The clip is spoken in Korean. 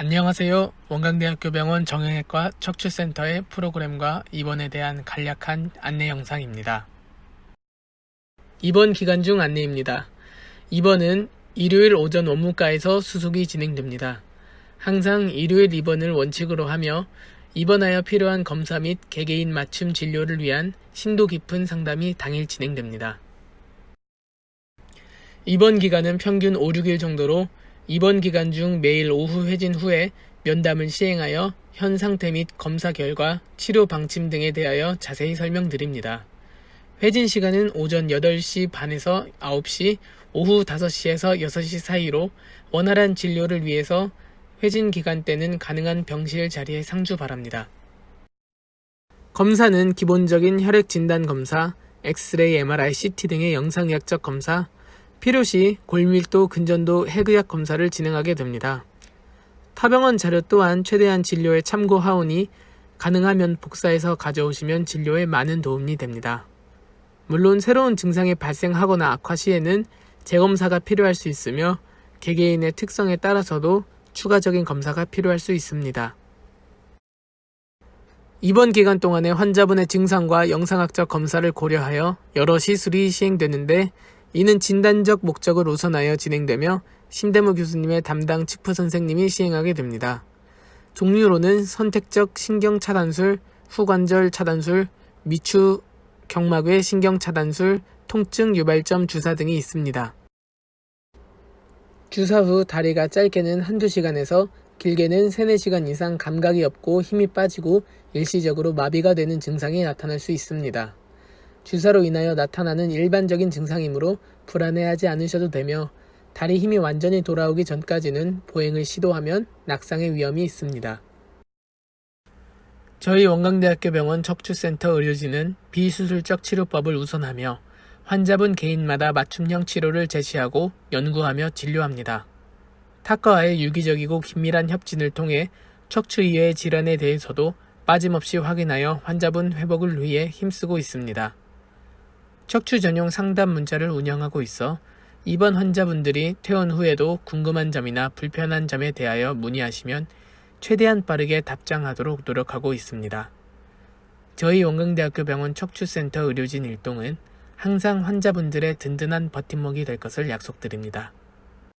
안녕하세요. 원광대학교 병원 정형외과 척추센터의 프로그램과 입원에 대한 간략한 안내 영상입니다. 입원 기간 중 안내입니다. 입원은 일요일 오전 원무과에서 수속이 진행됩니다. 항상 일요일 입원을 원칙으로 하며 입원하여 필요한 검사 및 개개인 맞춤 진료를 위한 심도 깊은 상담이 당일 진행됩니다. 입원 기간은 평균 5, 6일 정도로 입원 기간 중 매일 오후 회진 후에 면담을 시행하여 현 상태 및 검사 결과, 치료 방침 등에 대하여 자세히 설명드립니다. 회진 시간은 오전 8시 반에서 9시, 오후 5시에서 6시 사이로 원활한 진료를 위해서 회진 기간 때는 가능한 병실 자리에 상주 바랍니다. 검사는 기본적인 혈액 진단 검사, 엑스레이, MRI, CT 등의 영상의학적 검사, 필요시 골밀도 근전도 핵의학 검사를 진행하게 됩니다. 타병원 자료 또한 최대한 진료에 참고하오니 가능하면 복사해서 가져오시면 진료에 많은 도움이 됩니다. 물론 새로운 증상이 발생하거나 악화 시에는 재검사가 필요할 수 있으며 개개인의 특성에 따라서도 추가적인 검사가 필요할 수 있습니다. 이번 기간 동안에 환자분의 증상과 영상학적 검사를 고려하여 여러 시술이 시행되는데 이는 진단적 목적을 우선하여 진행되며 심대무 교수님의 담당 치프 선생님이 시행하게 됩니다. 종류로는 선택적 신경 차단술, 후관절 차단술, 미추 경막외 신경 차단술, 통증 유발점 주사 등이 있습니다. 주사 후 다리가 짧게는 한두 시간에서 길게는 3, 4시간 이상 감각이 없고 힘이 빠지고 일시적으로 마비가 되는 증상이 나타날 수 있습니다. 주사로 인하여 나타나는 일반적인 증상이므로 불안해하지 않으셔도 되며 다리 힘이 완전히 돌아오기 전까지는 보행을 시도하면 낙상의 위험이 있습니다. 저희 원광대학교 병원 척추센터 의료진은 비수술적 치료법을 우선하며 환자분 개인마다 맞춤형 치료를 제시하고 연구하며 진료합니다. 타과와의 유기적이고 긴밀한 협진을 통해 척추 이외의 질환에 대해서도 빠짐없이 확인하여 환자분 회복을 위해 힘쓰고 있습니다. 척추 전용 상담 문자를 운영하고 있어 입원 환자분들이 퇴원 후에도 궁금한 점이나 불편한 점에 대하여 문의하시면 최대한 빠르게 답장하도록 노력하고 있습니다. 저희 원광대학교 병원 척추센터 의료진 일동은 항상 환자분들의 든든한 버팀목이 될 것을 약속드립니다.